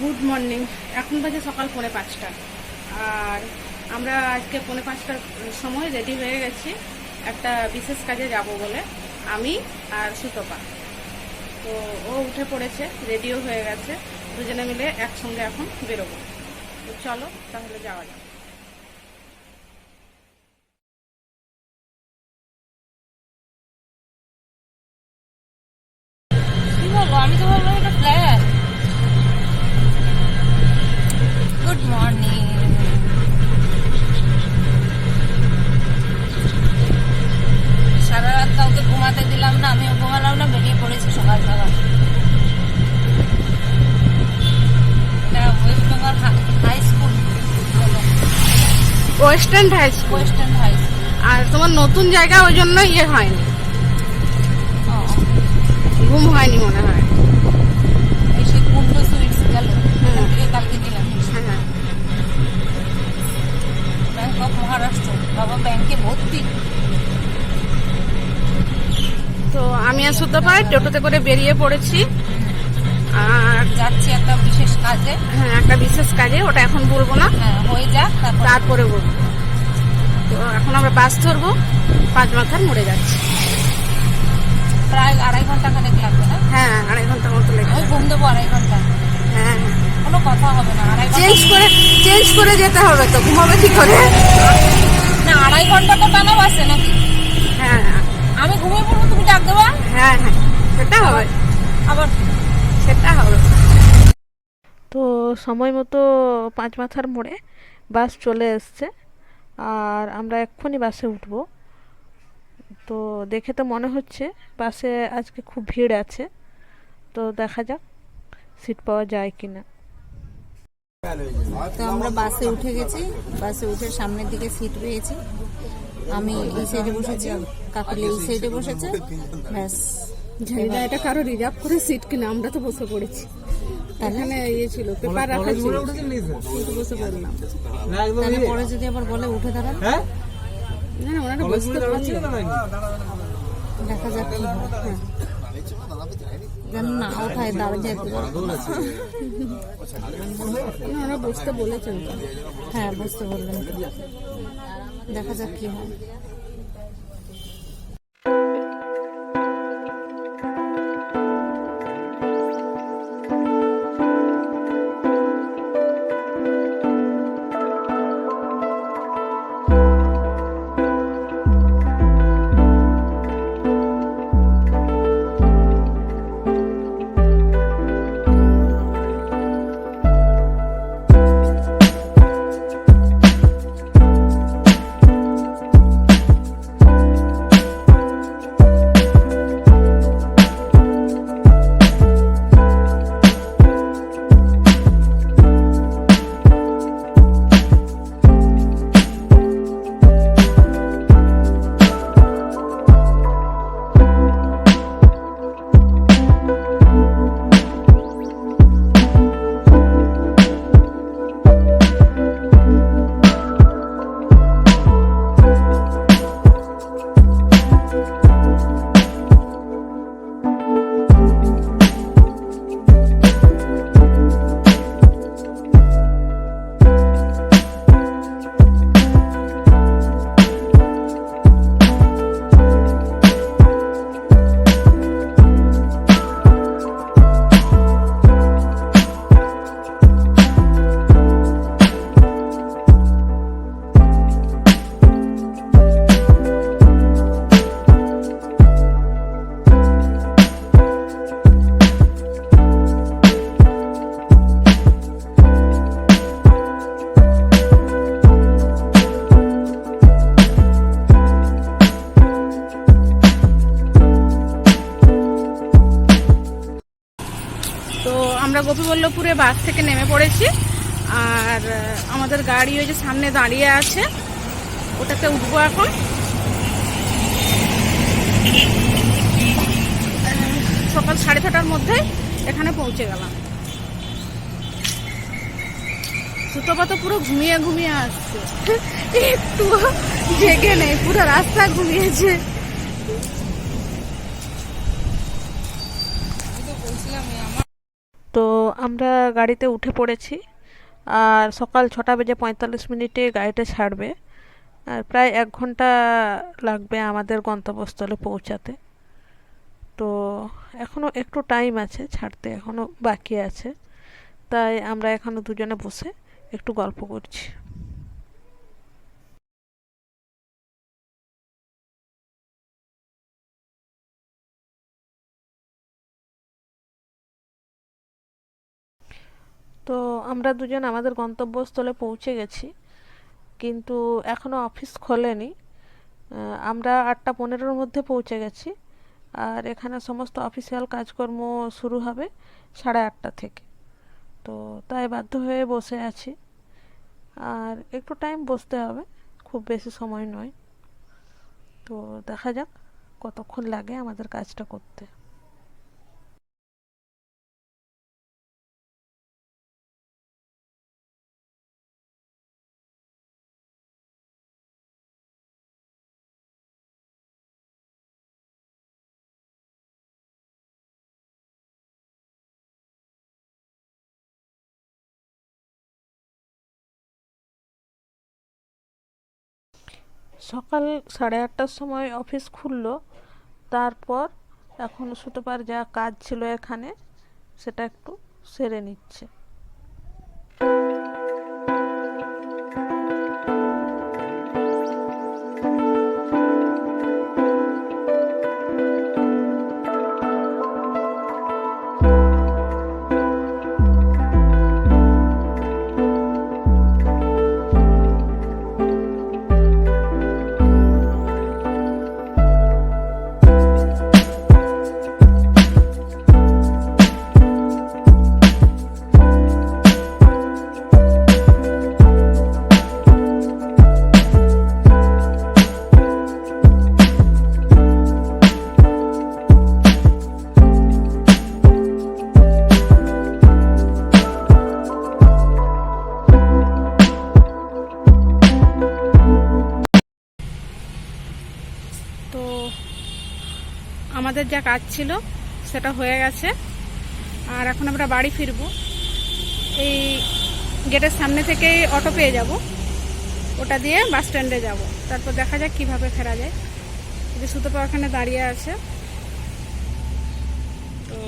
Good morning. এখন বাজে সকাল পৌনে পাঁচটা। আর আমরা আজকে পৌনে পাঁচটার সময় রেডি হয়ে গেছি। একটা বিশেষ কাজে যাব বলে। আমি আর সুতপা। তো ও উঠে পড়েছে, রেডিও হয়ে গেছে। দুজনে মিলে একসঙ্গে এখন বেরোবো। তো চলো, তাহলে যাওয়া যাক। আমি তো ভাবলাম western high school. Western high আর তোমার নতুন জায়গা ওই জন্য ইয়ে হয়নি। ঘুম হয়নি মনে হয়। কুন্ডু সুইটস গেল। কালকে নিলাম হ্যাঁ। ব্যাংক অফ মহারাষ্ট্র বাবা ব্যাংকে ভর্তি। তো আমি আর সুতপা টোটোতে করে বেরিয়ে পড়েছি। আর যাচ্ছি একটা বিশেষ কাজে। হ্যাঁ একটা বিশেষ কাজে ওটা এখন বলব না। হ্যাঁ হয়ে যাক তারপরে। বলব। তো এখন আমরা বাস ধরবো পাঁচ মাথার মরে যাচ্ছি। প্রায় আড়াই ঘণ্টা খানেক লাগবে না? হ্যাঁ আড়াই ঘণ্টার মতো লেগে ওই ঘুম দেবো আড়াই ঘণ্টা। হ্যাঁ কোনো কথা হবে না আড়াই চেঞ্জ করে চেঞ্জ করে যেতে হবে তো ঘুমাবে কি করে? না আড়াই ঘণ্টা তো টানা বাসে নাকি? হ্যাঁ আমি ঘুমিয়ে পড়ব তুমি ডাক দেবা? হ্যাঁ হ্যাঁ। সেটা হবে আবার সেটা হবে। তো সময় মতো পাঁচ মাথার মোড়ে বাস চলে এসছে। আর আমরা এক্ষুনি বাসে উঠবো। তো দেখে তো মনে হচ্ছে বাসে আজকে খুব ভিড় আছে। তো দেখা যাক সিট পাওয়া যায় কি না তো আমরা বাসে উঠে গেছি। বাসে উঠে সামনের দিকে সিট পেয়েছি। আমি এই সাইডে বসেছি। কাকুলি এই সাইডে বসেছে। ব্যাস। জানি না এটা কারও রিজার্ভ করে সিট কিনা আমরা তো বসে পড়েছি। এখানে ইয়ে ছিল পেপার রাখা ছিল। কিন্তু বসে পড়লাম। তাহলে পরে যদি আবার বলে উঠে দাঁড়ান। না না ওনারা বসতে পারছিল দেখা যাক কি হয়। হ্যাঁ। যেন না ওঠায় বসতে বলেছেন হ্যাঁ বুঝতে বললেন দেখা যাক কি হয়। পড়েছি আর আমাদের গাড়ি ওই যে সামনে দাঁড়িয়ে আছে। ওটাতে উঠবো এখন। সকাল সাড়ে ছটার মধ্যে এখানে পৌঁছে গেলাম। সুতপা তো পুরো ঘুমিয়ে ঘুমিয়ে আসছে। একটু জেগে নেই, পুরো রাস্তা ঘুমিয়েছে আমি তো আমরা গাড়িতে উঠে পড়েছি। আর সকাল ছটা বেজে পঁয়তাল্লিশ মিনিটে গাড়িটা ছাড়বে। আর প্রায় এক ঘণ্টা লাগবে আমাদের গন্তব্যস্থলে পৌঁছাতে। তো এখনও একটু টাইম আছে, ছাড়তে এখনও বাকি আছে। তাই আমরা এখনও দুজনে বসে একটু গল্প করছি। তো আমরা দুজন আমাদের গন্তব্যস্থলে পৌঁছে গেছি। কিন্তু এখনও অফিস খোলেনি। আমরা আটটা পনেরোর মধ্যে পৌঁছে গেছি। আর এখানে সমস্ত অফিসিয়াল কাজকর্ম শুরু হবে সাড়ে আটটা থেকে। তো তাই বাধ্য হয়ে বসে আছি। আর একটু টাইম বসতে হবে, খুব বেশি সময় নয়। তো দেখা যাক কতক্ষণ লাগে আমাদের কাজটা করতে। সকাল সাড়ে আটটার সময় অফিস খুললো। তারপর এখন সুতপার যা কাজ ছিল এখানে, সেটা একটু সেরে নিচ্ছে। আমাদের যা কাজ ছিল, সেটা হয়ে গেছে। আর এখন আমরা বাড়ি ফিরব। এই গেটের সামনে থেকেই অটো পেয়ে যাব। ওটা দিয়ে বাস স্ট্যান্ডে যাব। তারপর দেখা যাক কীভাবে ফেরা যায়। যে সুতোপা ওখানে দাঁড়িয়ে আছে। তো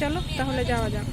চলো, তাহলে যাওয়া যাক।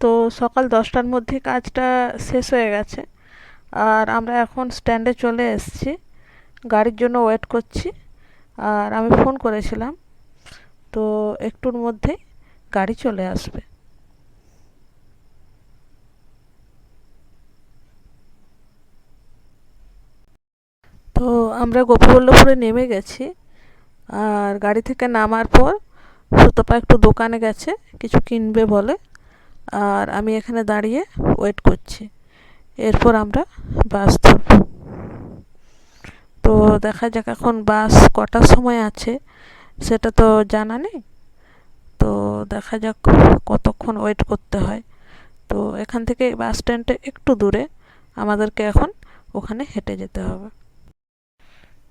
তো সকাল দশটার মধ্যে কাজটা শেষ হয়ে গেছে। আর আমরা এখন স্ট্যান্ডে চলে এসেছি। গাড়ির জন্য ওয়েট করছি। আর আমি ফোন করেছিলাম। তো একটুর মধ্যেই গাড়ি চলে আসবে। তো আমরা গোপবল্লভপুরে নেমে গেছি। আর গাড়ি থেকে নামার পর সুতপা একটু দোকানে গেছে। কিছু কিনবে বলে। আর আমি এখানে দাঁড়িয়ে ওয়েট করছি। এরপর আমরা বাস ধরব। তো দেখা যাক এখন বাস কটার সময় আছে, সেটা তো জানা নেই। তো দেখা যাক কতক্ষণ ওয়েট করতে হয়। তো এখান থেকে বাস স্ট্যান্ডটা একটু দূরে আমাদেরকে এখন ওখানে হেঁটে যেতে হবে।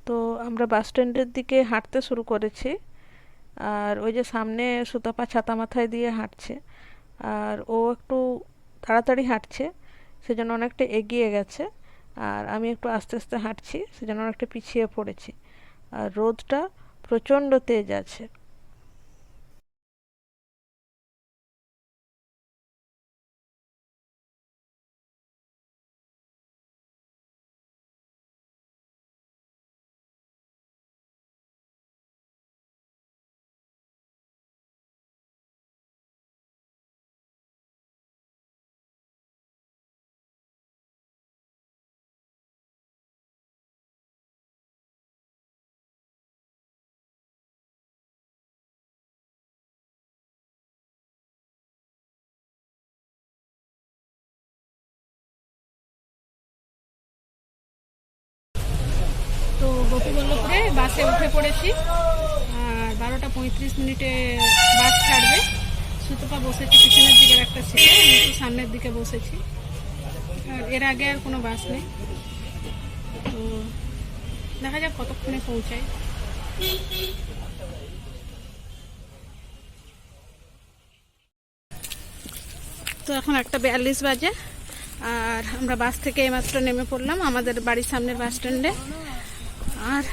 তো আমরা বাস স্ট্যান্ডের দিকে হাঁটতে শুরু করেছি। আর ওই যে সামনে সুতপা ছাতা মাথায় দিয়ে হাঁটছে। আর ও একটু তাড়াতাড়ি হাঁটছে, সেজন্য অনেকটা এগিয়ে গেছে, আর আমি একটু আস্তে আস্তে হাঁটছি, সেজন্য অনেকটা পিছিয়ে পড়েছি। আর রোদটা প্রচণ্ড তেজ আছে। গোপীবল্লভপুরে বাসে উঠে পড়েছি। আর বারোটা পঁয়ত্রিশ মিনিটে বাস ছাড়বে। সুতপা বসেছি, পিছনের দিকের একটা সিটে আমি সামনের দিকে বসেছি। আর এর আগে আর কোনো বাস নেই। তো দেখা যাক কতক্ষণে পৌঁছায়। তো এখন একটা বিয়াল্লিশ বাজে। আর আমরা বাস থেকে এইমাত্র নেমে পড়লাম আমাদের বাড়ির সামনের বাস স্ট্যান্ডে। আর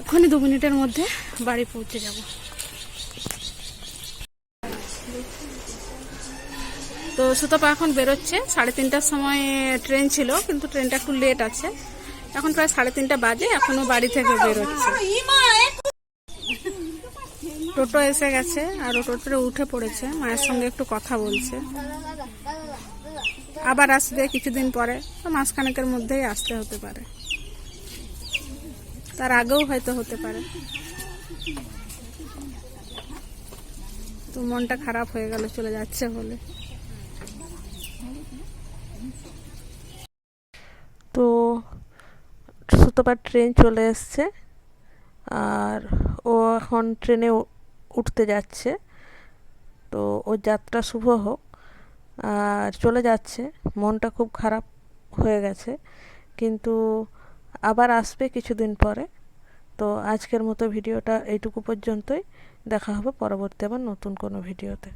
এক্ষুনি দু মিনিটের মধ্যে বাড়ি পৌঁছে যাব। তো সুতপা এখন বেরোচ্ছে। সাড়ে তিনটার সময় ট্রেন ছিল, কিন্তু ট্রেনটা একটু লেট আছে। এখন প্রায় সাড়ে তিনটা বাজে, এখনও বাড়ি থেকে বেরোচ্ছে। টোটো এসে গেছে, আর ও টোটোতে উঠে পড়েছে, মায়ের সঙ্গে একটু কথা বলছে। আবার আসবে কিছুদিন পরে মাসখানেকের মধ্যেই আসতে হতে পারে। তার আগেও হয়তো হতে পারে। তো মনটা খারাপ হয়ে গেল, চলে যাচ্ছে বলে। তো সুতোপার ট্রেন চলে এসছে, আর ও এখন ট্রেনে উঠতে যাচ্ছে। তো ওর যাত্রা শুভ হোক। আর চলে যাচ্ছে। মনটা খুব খারাপ হয়ে গেছে। কিন্তু আবার আসবে কিছুদিন পরে। তো আজকের মতো ভিডিওটা এইটুকু পর্যন্তই। দেখা হবে পরবর্তী আবার নতুন কোনো ভিডিওতে।